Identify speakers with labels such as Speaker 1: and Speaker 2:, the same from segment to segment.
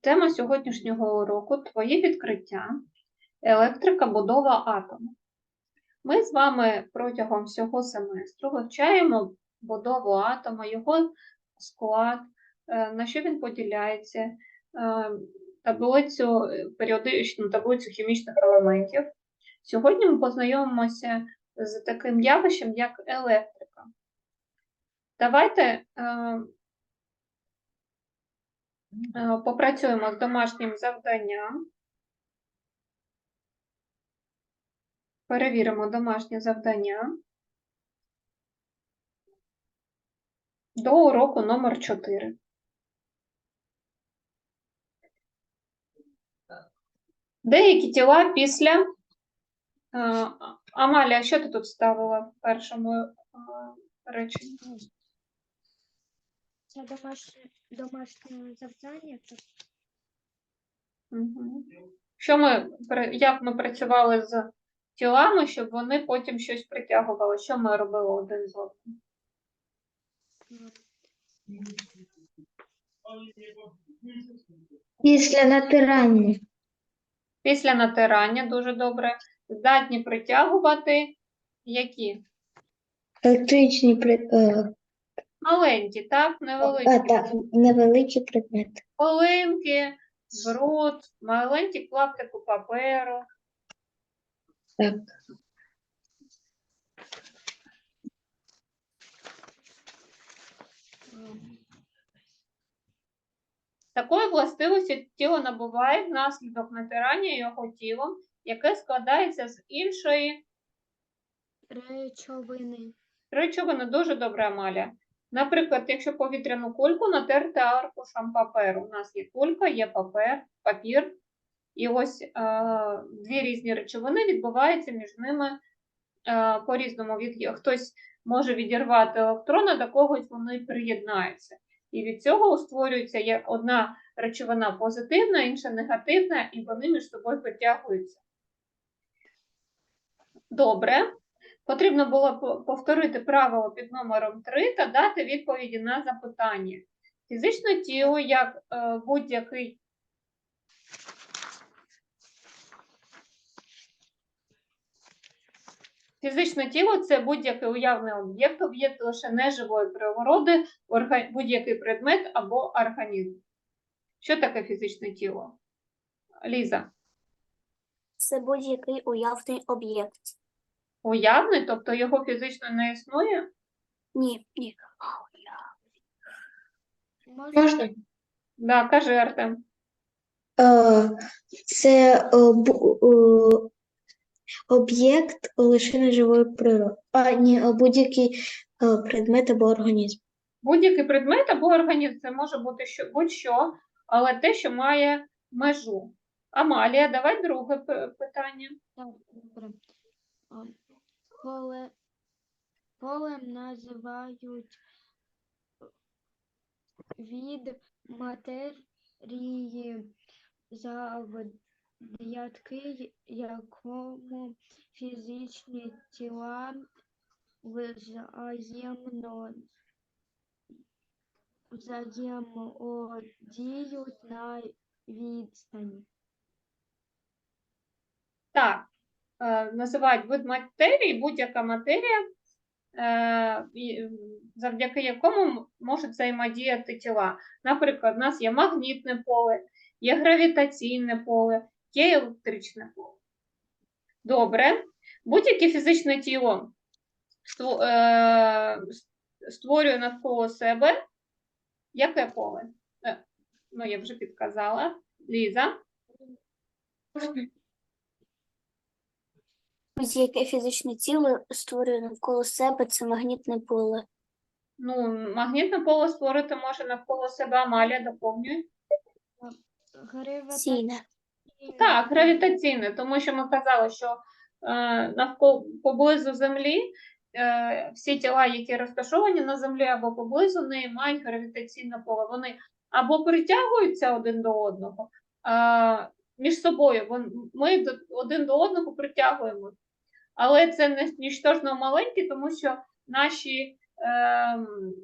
Speaker 1: Тема сьогоднішнього уроку твої відкриття, електрика, будова атому. Ми з вами протягом всього семестру вивчаємо будову атома, його склад, е, на що він поділяється, е, таблицю, періодичну таблицю хімічних елементів. Сьогодні ми познайомимося з таким явищем, як електрика. Давайте Е, Попрацюємо з домашнім завданням. Перевіримо домашнє завдання до уроку номер 4. Деякі тіла після. Е, Амалія, що ти тут ставила в першому е, реченні?
Speaker 2: Це домашнє, домашнє завдання. то
Speaker 1: Мгм. Що ми, як ми працювали з тілами, щоб вони потім щось притягували? Що ми робили один з одним?
Speaker 2: Після натирання.
Speaker 1: Після натирання дуже добре. Здатні притягувати які?
Speaker 2: Електричні при... е,
Speaker 1: Маленькі, так? Невеликі.
Speaker 2: а, так, невеликі предмети.
Speaker 1: Полинки, бруд, маленькі клаптику паперу.
Speaker 2: Так.
Speaker 1: Такої властивості тіло набуває внаслідок натирання його тілом, яке складається з іншої
Speaker 2: Речовини.
Speaker 1: речовини. Дуже добра Амалія. Наприклад, якщо повітряну кульку натерти аркушем паперу. У нас є кулька, є папер, папір. І ось е, дві різні речовини відбуваються між ними е, по-різному. Хтось може відірвати електрона, до когось вони приєднаються. І від цього створюється як одна речовина позитивна, інша негативна, і вони між собою притягуються. Добре. Потрібно було повторити правило під номером 3 та дати відповіді на запитання. Фізичне тіло, як е, будь-який Фізичне тіло це будь-який уявний об'єкт, об'єкт лише неживої природи, будь-який предмет або організм. Що таке фізичне тіло? Ліза,
Speaker 3: Це будь-який уявний об'єкт.
Speaker 1: Уявний, тобто його фізично не існує?
Speaker 3: Ні, ні.
Speaker 2: Можна?
Speaker 1: Да, кажи Артем.
Speaker 2: Е, Це об'єкт лише неживої природи. А, ні, е, будь-який е, предмет або організм.
Speaker 1: Будь-який предмет або організм це може бути що, будь-що, але те, що має межу. Амалія, давай друге питання.
Speaker 4: Так, добре. Поле, полем називають від матерії, завдяки якому фізичні тіла взаємно взаємодіють на відстані.
Speaker 1: Так, називають вид матерії, будь-яка матерія, е, завдяки якому можуть взаємодіяти тіла. Наприклад, у нас є магнітне поле, є гравітаційне поле, є електричне поле. Добре. Будь-яке фізичне тіло е, створює навколо себе яке поле? Е, Ну, я вже підказала. Ліза.
Speaker 3: Будь-яке фізичне тіло створює навколо себе це магнітне поле.
Speaker 1: Ну, магнітне поле створити може навколо себе Амалія, доповнює.
Speaker 3: Сіне.
Speaker 1: Так, гравітаційне, тому що ми казали, що е, навколо поблизу Землі е, всі тіла, які розташовані на Землі або поблизу неї, мають гравітаційне поле. Вони або притягуються один до одного е, між собою. Ми один до одного притягуємо. Але це не нічтожно маленькі, тому що наші ем,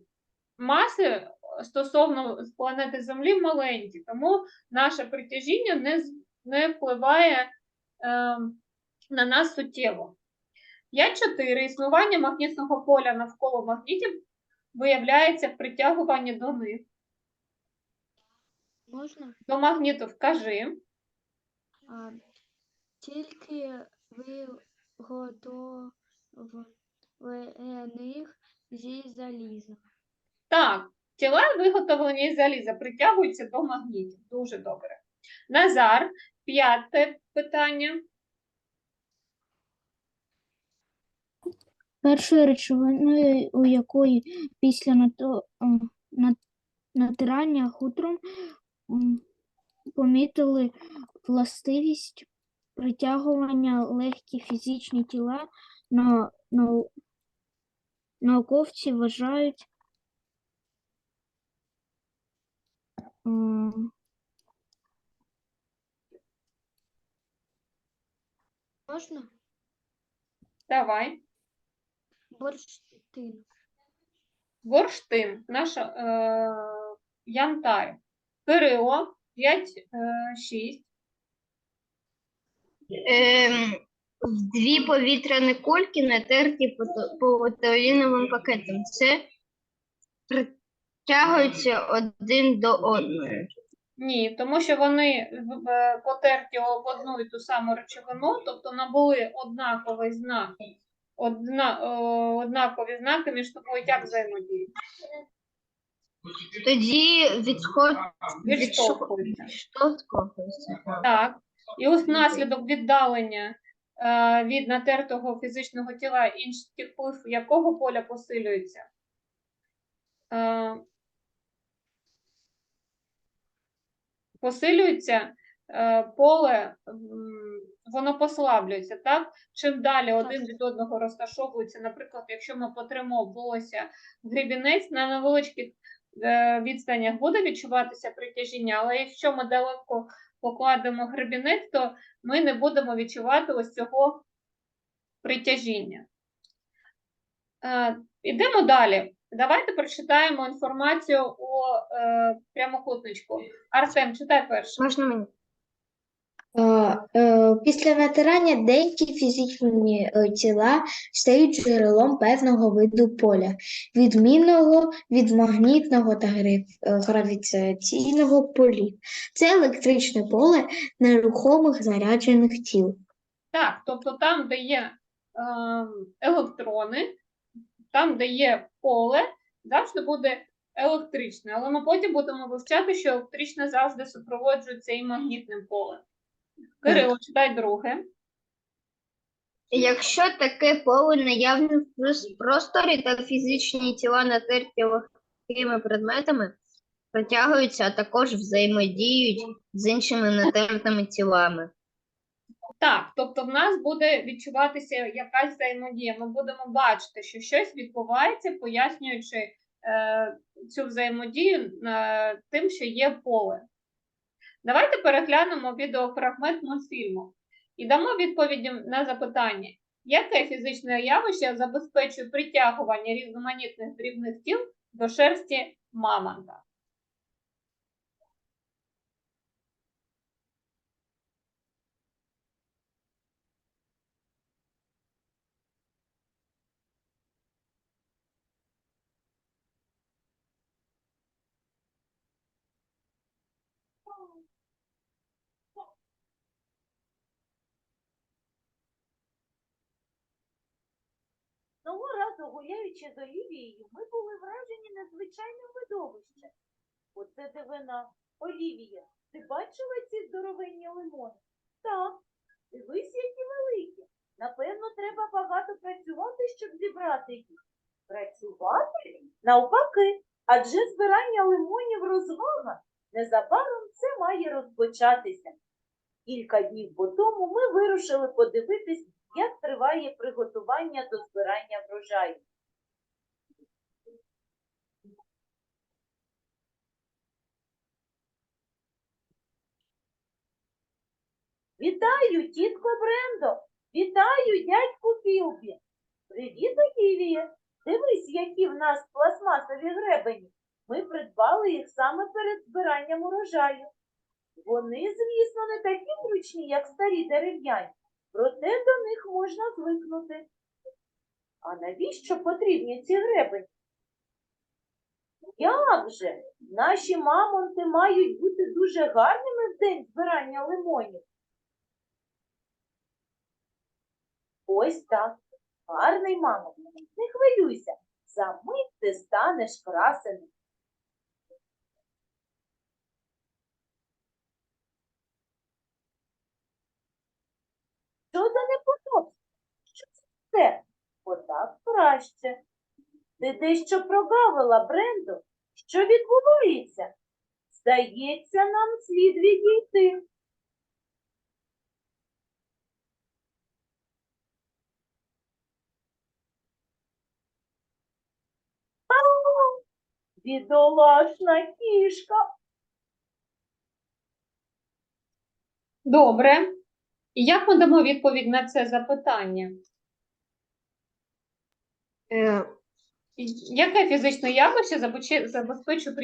Speaker 1: маси стосовно планети Землі маленькі, тому наше притяжіння не, не впливає е, на нас суттєво. 5.4. Існування магнітного поля навколо магнітів виявляється в притягуванні до них.
Speaker 4: Можна?
Speaker 1: До магніту вкажи.
Speaker 4: А, тільки виготовлених зі заліза.
Speaker 1: Так, тіла, виготовлені із заліза, притягуються до магнітів. Дуже добре. Назар, п'яте питання.
Speaker 5: Першою речовиною, у якої після нато- м, на- натирання хутром м, помітили властивість притягування легкі фізичні тіла, на, нау- науковці вважають м,
Speaker 4: Можна?
Speaker 1: Давай.
Speaker 4: Бурштин.
Speaker 1: Бурштин, наша е, янтар. Кирило, 5, е, 6.
Speaker 6: Ем, в дві повітряні кульки натерті поліетиленовим пакетом. Це притягується один до одного.
Speaker 1: Ні, тому що вони потерті об одну і ту саму речовину, тобто набули однаковий знак, одна, о, однакові знаки між собою як взаємодіють.
Speaker 6: Тоді відход відштовхується.
Speaker 1: Так. І ось наслідок віддалення е, від натертого фізичного тіла інший вплив якого поля посилюється? Е, посилюється е, поле, воно послаблюється, так? Чим далі один від одного розташовується, наприклад, якщо ми потремо волосся в грібінець на невеличких відстанях буде відчуватися притяжіння, але якщо ми далеко покладемо гребінець, то ми не будемо відчувати ось цього притяжіння. Е, Ідемо далі. Давайте прочитаємо інформацію у е, прямокутничку. Артем, читай перше.
Speaker 6: Можна мені?
Speaker 2: Е, Після натирання деякі фізичні е, тіла стають джерелом певного виду поля, відмінного від магнітного та е, гравітаційного полів. Це електричне поле нерухомих заряджених тіл.
Speaker 1: Так, тобто там, де є електрони, там, де є поле, завжди буде електричне. Але ми потім будемо вивчати, що електричне завжди супроводжується і магнітним полем. Кирило, читай друге.
Speaker 6: Якщо таке поле наявне в просторі та фізичні тіла натерті легкими предметами, притягуються, а також взаємодіють з іншими натертими тілами.
Speaker 1: Так, тобто в нас буде відчуватися якась взаємодія. Ми будемо бачити, що щось відбувається, пояснюючи е, цю взаємодію е, тим, що є поле. Давайте переглянемо відеофрагмент мультфільму і дамо відповіді на запитання, яке фізичне явище забезпечує притягування різноманітних дрібних тіл до шерсті мамонта.
Speaker 7: Того разу, гуляючи з Олівією, ми були вражені надзвичайним видовищем. Оце дивина. Олівія, ти бачила ці здоровенні лимони? Так. Дивись, які великі. Напевно, треба багато працювати, щоб зібрати їх. Працювати? Навпаки, адже збирання лимонів розвага. Незабаром це має розпочатися. Кілька днів по тому ми вирушили подивитись, як триває приготування до збирання врожаю. Вітаю, тітко Брендо! Вітаю, дядьку Пілбі! Привіт, Олівія! Дивись, які в нас пластмасові гребені. Ми придбали їх саме перед збиранням урожаю. Вони, звісно, не такі зручні, як старі дерев'яні, проте до них можна звикнути. А навіщо потрібні ці гребені? Як же? Наші мамонти мають бути дуже гарними в день збирання лимонів. Ось так. Гарний мамонт. Не хвилюйся. За мить ти станеш красеним. Що за неподобство? Що це? Отак краще. Ти дещо прогавила, Брендо. Що відбувається? Здається, нам слід відійти. Бідолашна кішка.
Speaker 1: Добре. І як ми дамо відповідь на це запитання?
Speaker 6: Е,
Speaker 1: Яке фізичне явище забезпечує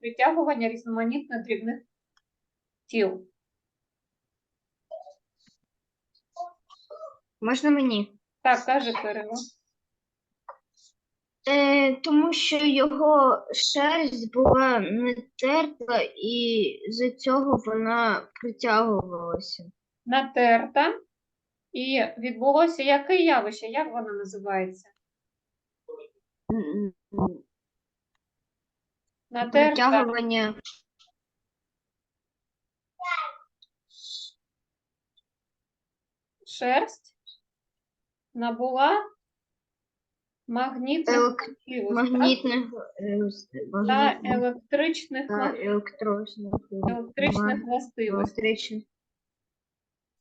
Speaker 1: притягування різноманітних дрібних тіл?
Speaker 6: можна мені?
Speaker 1: Так, каже Кирило.
Speaker 6: Е, тому що його шерсть була не і з цього вона притягувалася.
Speaker 1: Натерта. І відбулося яке явище? Як воно називається? Натерта
Speaker 6: Притягування
Speaker 1: шерсть набула магнітних
Speaker 6: елек...
Speaker 1: властивостей, так?
Speaker 6: магнітних е,
Speaker 1: та електричних,
Speaker 6: та електричних
Speaker 1: електричних властивостей.
Speaker 6: електричних.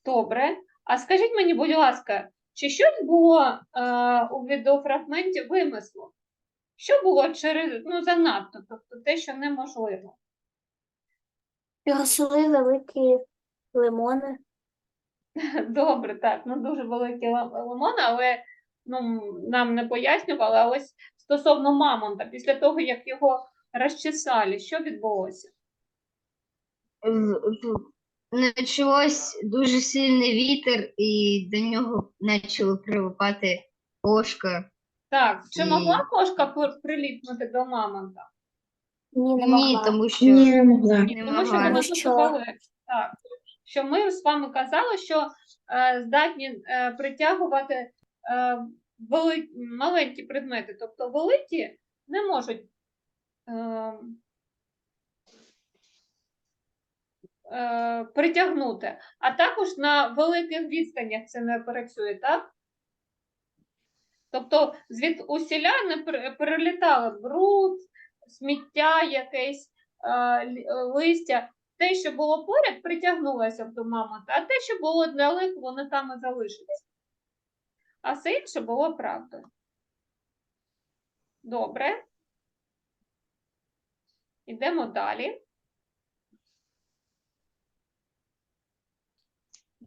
Speaker 1: Добре. А скажіть мені, будь ласка, чи щось було е, у відеофрагменті вимислу? Що було через ну, занадто, тобто те, що неможливо?
Speaker 3: Росли великі лимони.
Speaker 1: Добре, так, ну дуже великий лам- лимон, але ну, нам не пояснювали. А ось стосовно мамонта, після того, як його розчесали, що відбулося?
Speaker 6: Почалось дуже сильний вітер, і до нього почало прилипати ложка.
Speaker 1: Так, чи
Speaker 6: Ні.
Speaker 1: могла кошка пр- приліпнути до мамонта?
Speaker 3: Ні, не
Speaker 6: Ні,
Speaker 3: могла.
Speaker 6: тому що
Speaker 2: Ні, не могла.
Speaker 6: Не
Speaker 1: тому що
Speaker 6: могла.
Speaker 3: Що?
Speaker 1: так, що ми з вами казали, що е, здатні е, притягувати е, вели, маленькі предмети, тобто великі не можуть е, е, притягнути, а також на великих відстанях це не працює, так? Тобто звід усіля не перелітали бруд, сміття якесь, е, е, листя. Те, що було поряд, притягнулося до мамонта, а те, що було далеко, воно там і залишиться. А все інше було правдою. Добре. Йдемо далі.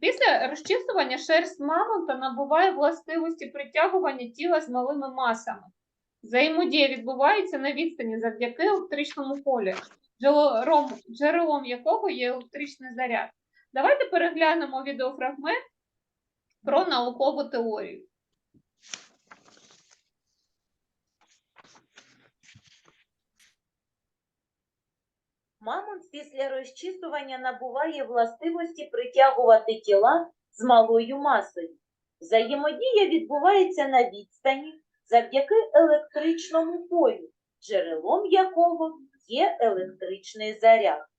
Speaker 1: Після розчісування шерсть мамонта набуває властивості притягування тіла з малими масами. Взаємодія відбувається на відстані завдяки електричному полі, джерелом, джерелом якого є електричний заряд. Давайте переглянемо відеофрагмент про наукову теорію.
Speaker 7: Мамонт після розчісування набуває властивості притягувати тіла з малою масою. Взаємодія відбувається на відстані завдяки електричному полю, джерелом якого є електричний заряд.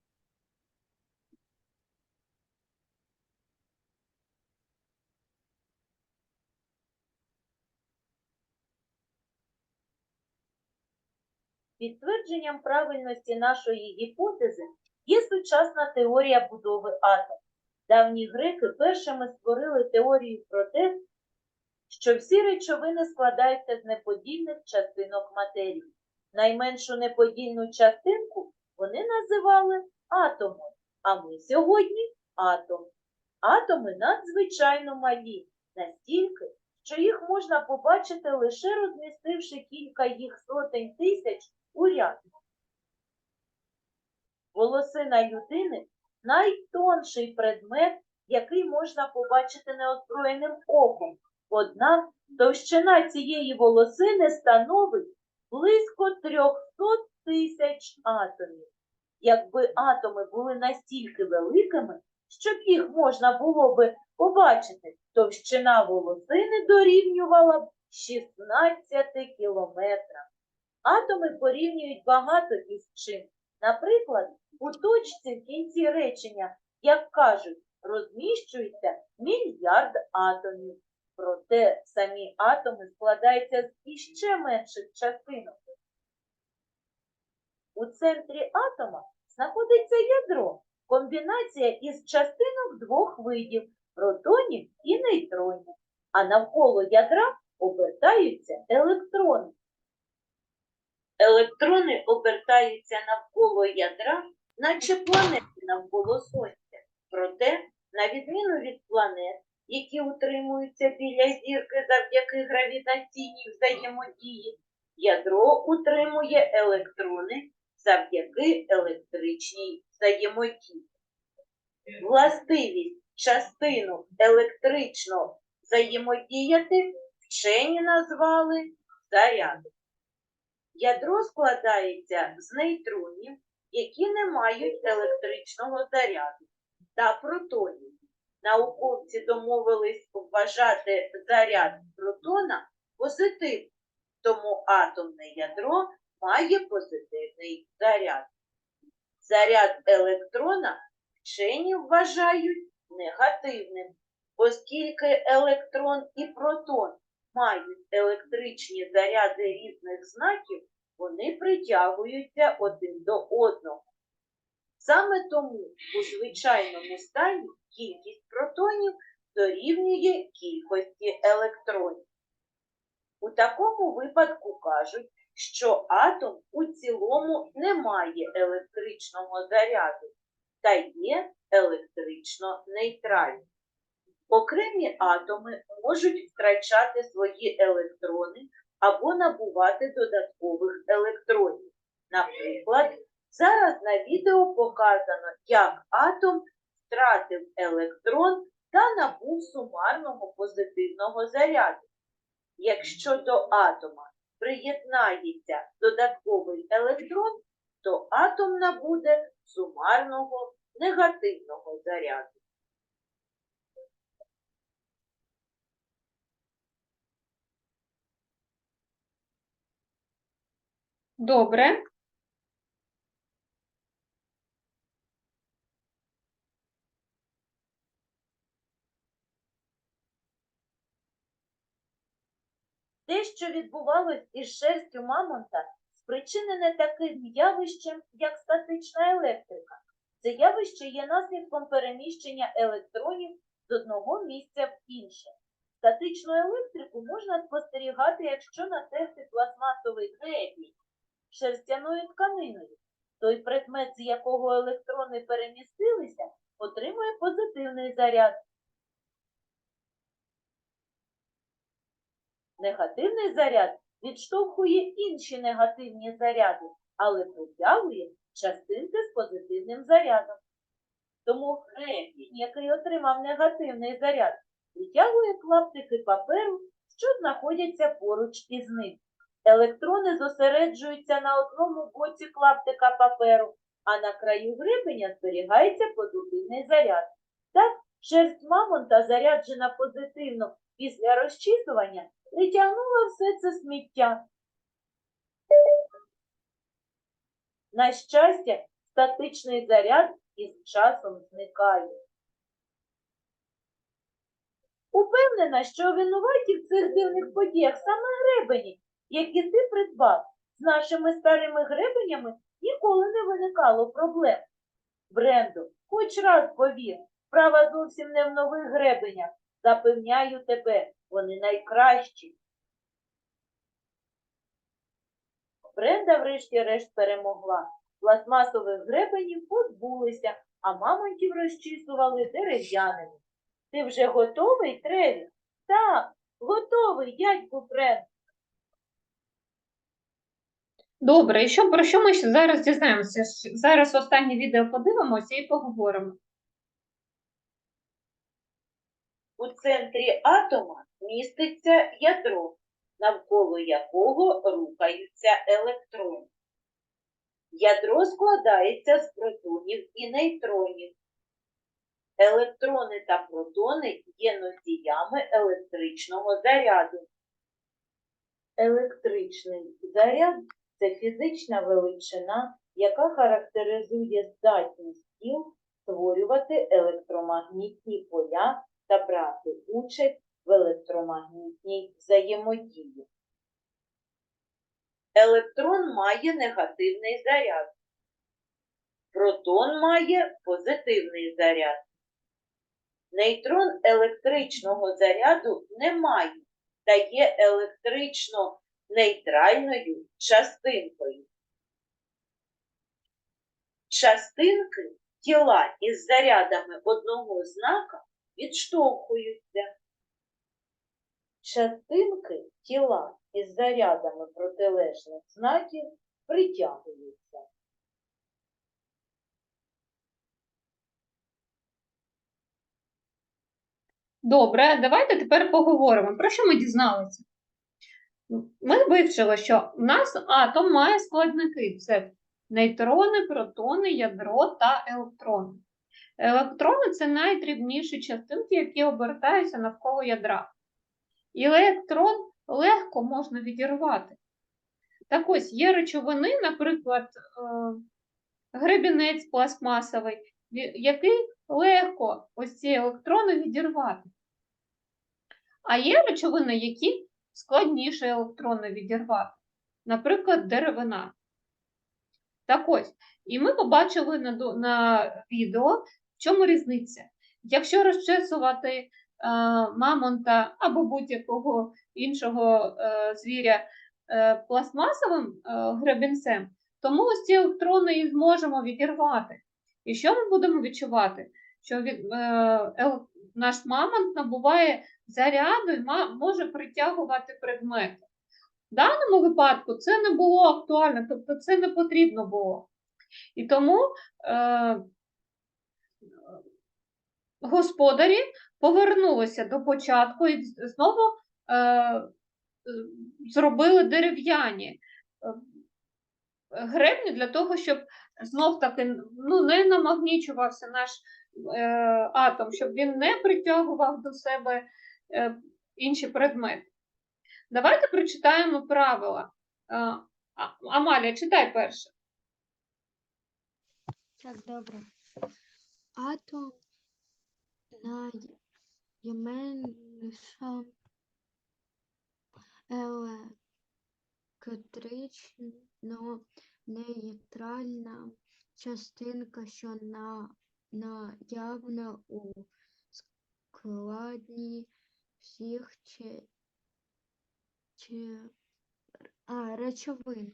Speaker 7: Підтвердженням правильності нашої гіпотези є сучасна теорія будови атому. Давні греки першими створили теорію про те, що всі речовини складаються з неподільних частинок матерії. Найменшу неподільну частинку вони називали атомом, а ми сьогодні атом. Атоми надзвичайно малі, настільки, що їх можна побачити лише розмістивши кілька їх сотень тисяч у ряд. волосина людини найтонший предмет, який можна побачити неозброєним оком. Однак товщина цієї волосини становить близько 300 тисяч атомів. Якби атоми були настільки великими, щоб їх можна було би побачити, товщина волосини дорівнювала б 16 кілометрам. Атоми порівнюють багато із чим. Наприклад, у точці в кінці речення, як кажуть, розміщується мільярд атомів. Проте самі атоми складаються з іще менших частинок. У центрі атома знаходиться ядро, комбінація із частинок двох видів протонів і нейтронів, а навколо ядра обертаються електрони. Електрони обертаються навколо ядра, наче планети навколо Сонця. Проте, на відміну від планет, які утримуються біля зірки завдяки гравітаційній взаємодії, ядро утримує електрони завдяки електричній взаємодії. Властивість частину електрично взаємодіяти вчені назвали зарядом. Ядро складається з нейтронів, які не мають електричного заряду, та протонів. Науковці домовились вважати заряд протона позитивним, тому атомне ядро має позитивний заряд. Заряд електрона вчені вважають негативним, оскільки електрон і протон мають електричні заряди різних знаків, вони притягуються один до одного. Саме тому у звичайному стані кількість протонів дорівнює кількості електронів. У такому випадку кажуть, що атом у цілому не має електричного заряду та є електрично нейтральним. Окремі атоми можуть втрачати свої електрони або набувати додаткових електронів. Наприклад, зараз на відео показано, як атом втратив електрон та набув сумарного позитивного заряду. Якщо до атома приєднається додатковий електрон, то атом набуде сумарного негативного заряду.
Speaker 1: Добре.
Speaker 7: Те, що відбувалось із шерстю мамонта, спричинене таким явищем, як статична електрика. Це явище є наслідком переміщення електронів з одного місця в інше. Статичну електрику можна спостерігати, якщо натерти пластмасовий гребінь шерстяною тканиною. Той предмет, з якого електрони перемістилися, отримує позитивний заряд. Негативний заряд відштовхує інші негативні заряди, але притягує частинки з позитивним зарядом. Тому гребінь, який отримав негативний заряд, притягує клаптики паперу, що знаходяться поруч із ним. Електрони зосереджуються на одному боці клаптика паперу, а на краю гребеня зберігається позитивний заряд. Так, шерсть мамонта, заряджена позитивно після розчісування, притягнула все це сміття. На щастя, статичний заряд із часом зникає. Упевнена, що винуваті в цих дивних подіях саме гребені, які ти придбав. З нашими старими гребенями ніколи не виникало проблем. Брендо, хоч раз повір, справа зовсім не в нових гребенях. Запевняю тебе, вони найкращі. Бренда врешті-решт перемогла. Пластмасових гребенів позбулися, а мамонтів розчісували дерев'яними. Ти вже готовий, Треві? Так, готовий, дядьку Френк.
Speaker 1: Добре, і що, про що ми зараз дізнаємося? Зараз останнє відео подивимося і поговоримо.
Speaker 7: У центрі атома міститься ядро, навколо якого рухаються електрони. Ядро складається з протонів і нейтронів. Електрони та протони є носіями електричного заряду. Електричний заряд це фізична величина, яка характеризує здатність тіл створювати електромагнітні поля та брати участь в електромагнітній взаємодії. Електрон має негативний заряд. Протон має позитивний заряд. Нейтрон електричного заряду не має та є електрично нейтральною частинкою. Частинки тіла із зарядами одного знака відштовхуються. Частинки тіла із зарядами протилежних знаків притягуються.
Speaker 1: Добре, давайте тепер поговоримо. Про що ми дізналися? Ми вивчили, що в нас атом має складники: це нейтрони, протони, ядро та електрони. Електрони це найдрібніші частинки, які обертаються навколо ядра. І електрон легко можна відірвати. Так ось є речовини, наприклад, е, гребінець пластмасовий, який легко ось ці електрони відірвати. А є речовини, які складніше електрони відірвати, наприклад, деревина. Так ось, і ми побачили на, на відео, в чому різниця. Якщо розчесувати е, мамонта або будь-якого іншого е, звіря е, пластмасовим е, гребінцем, то ми ось ці електрони і зможемо відірвати. І що ми будемо відчувати? Що від, е, ел- наш мамонт набуває заряду і може притягувати предмети. В даному випадку це не було актуально, тобто це не потрібно було. І тому е, господарі повернулися до початку і знову е, зробили дерев'яні е, гребні для того, щоб знов таки ну, не намагнічувався наш е, атом, щоб він не притягував до себе інші предмети. Давайте прочитаємо правила. Е, Амалія, читай перше.
Speaker 4: Так, добре. Атом найменша електрично нейтральна частинка, що на, наявна у складі всіх чи, чи, а, речовин.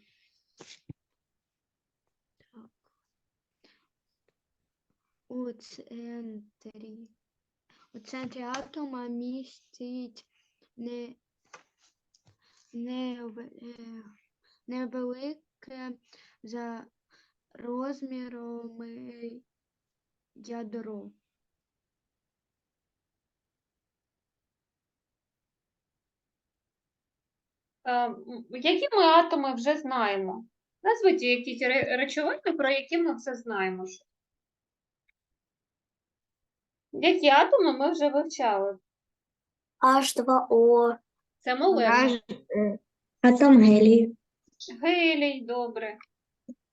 Speaker 4: Так. У центрі. У центрі атома містить не, неве- е, невелике за розмірами ядро.
Speaker 1: Е, м, Які ми атоми вже знаємо? Назвіть якісь речовини, про які ми все знаємо. Які атоми ми вже вивчали?
Speaker 3: H2O,
Speaker 1: Це молекули.
Speaker 2: Атом гелію,
Speaker 1: Гелій, добре.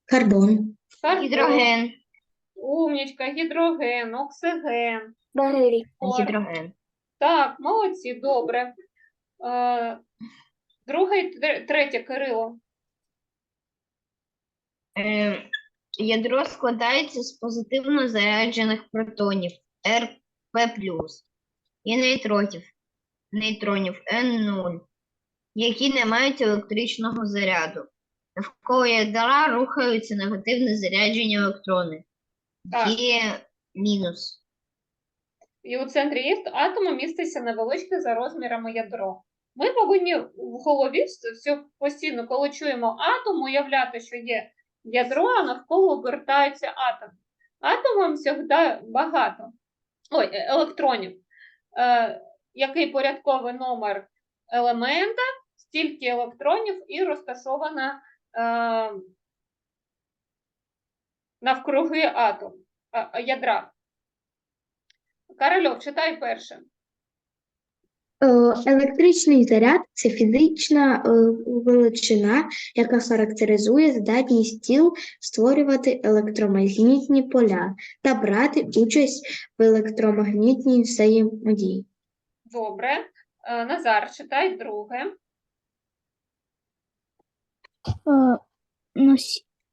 Speaker 2: карбон,
Speaker 1: Карбон,
Speaker 6: Гідроген.
Speaker 1: Умнічка, гідроген, оксиген.
Speaker 6: Гідроген.
Speaker 1: Так, молодці, добре. Друге і третє, Кирило.
Speaker 6: Е, ядро складається з позитивно заряджених протонів РП+, і нейтронів, нейтронів N0, які не мають електричного заряду. Навколо ядра рухаються негативно заряджені електрони.
Speaker 1: Так.
Speaker 6: Є мінус.
Speaker 1: І у центрі атому міститься невеличке за розмірами ядро. Ми повинні в голові все постійно, коли чуємо атом, уявляти, що є ядро, а навколо обертаються атоми. Атомам завжди багато. Ой, е, електронів. Е, який порядковий номер елемента, стільки електронів і розташована е, навкруги атом, а, ядра. Карольов, читай перше.
Speaker 2: Е, Електричний заряд це фізична е, величина, яка характеризує здатність тіл створювати електромагнітні поля та брати участь в електромагнітній взаємодії.
Speaker 1: Добре. Е, Назар, читай друге.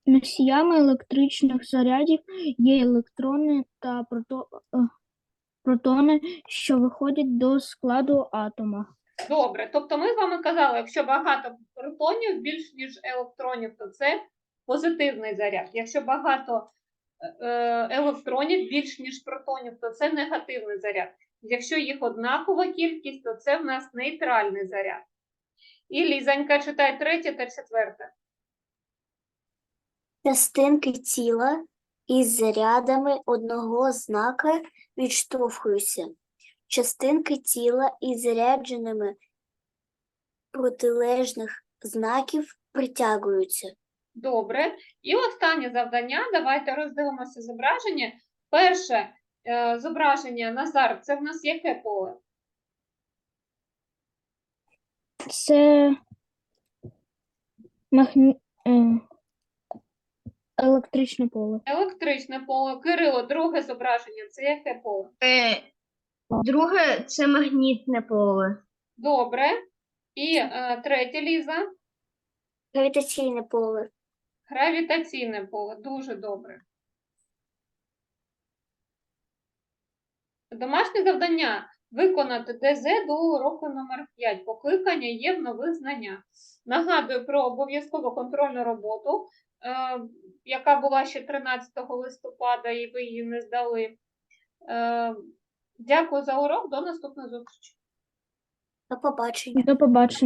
Speaker 5: Носіями електричних зарядів є електрони та прото- е, протони, що виходять до складу атома.
Speaker 1: Добре. Тобто ми з вами казали, якщо багато протонів більш ніж електронів, то це позитивний заряд. Якщо багато е, електронів більш ніж протонів, то це негативний заряд. Якщо їх однакова кількість, то це в нас нейтральний заряд. І Лізанька читай третє та четверте.
Speaker 3: Частинки тіла із зарядами одного знака відштовхуються. Частинки тіла із зарядженими протилежних знаків притягуються.
Speaker 1: Добре. І останнє завдання. Давайте роздивимося зображення. Перше е, зображення Назар, це в нас яке поле?
Speaker 5: Це магні... е, електричне поле.
Speaker 1: Електричне поле. Кирило, друге зображення це яке поле?
Speaker 6: Е, друге це магнітне поле.
Speaker 1: Добре. І е, третє Ліза.
Speaker 3: Гравітаційне поле.
Speaker 1: Гравітаційне поле. Дуже добре. Домашнє завдання виконати ДЗ до уроку номер 5. Покликання є в нових знаннях. Нагадую про обов'язкову контрольну роботу, е, яка була ще 13 листопада, і ви її не здали. Е, дякую за урок. До наступної зустрічі.
Speaker 3: До побачення.
Speaker 5: До побачення.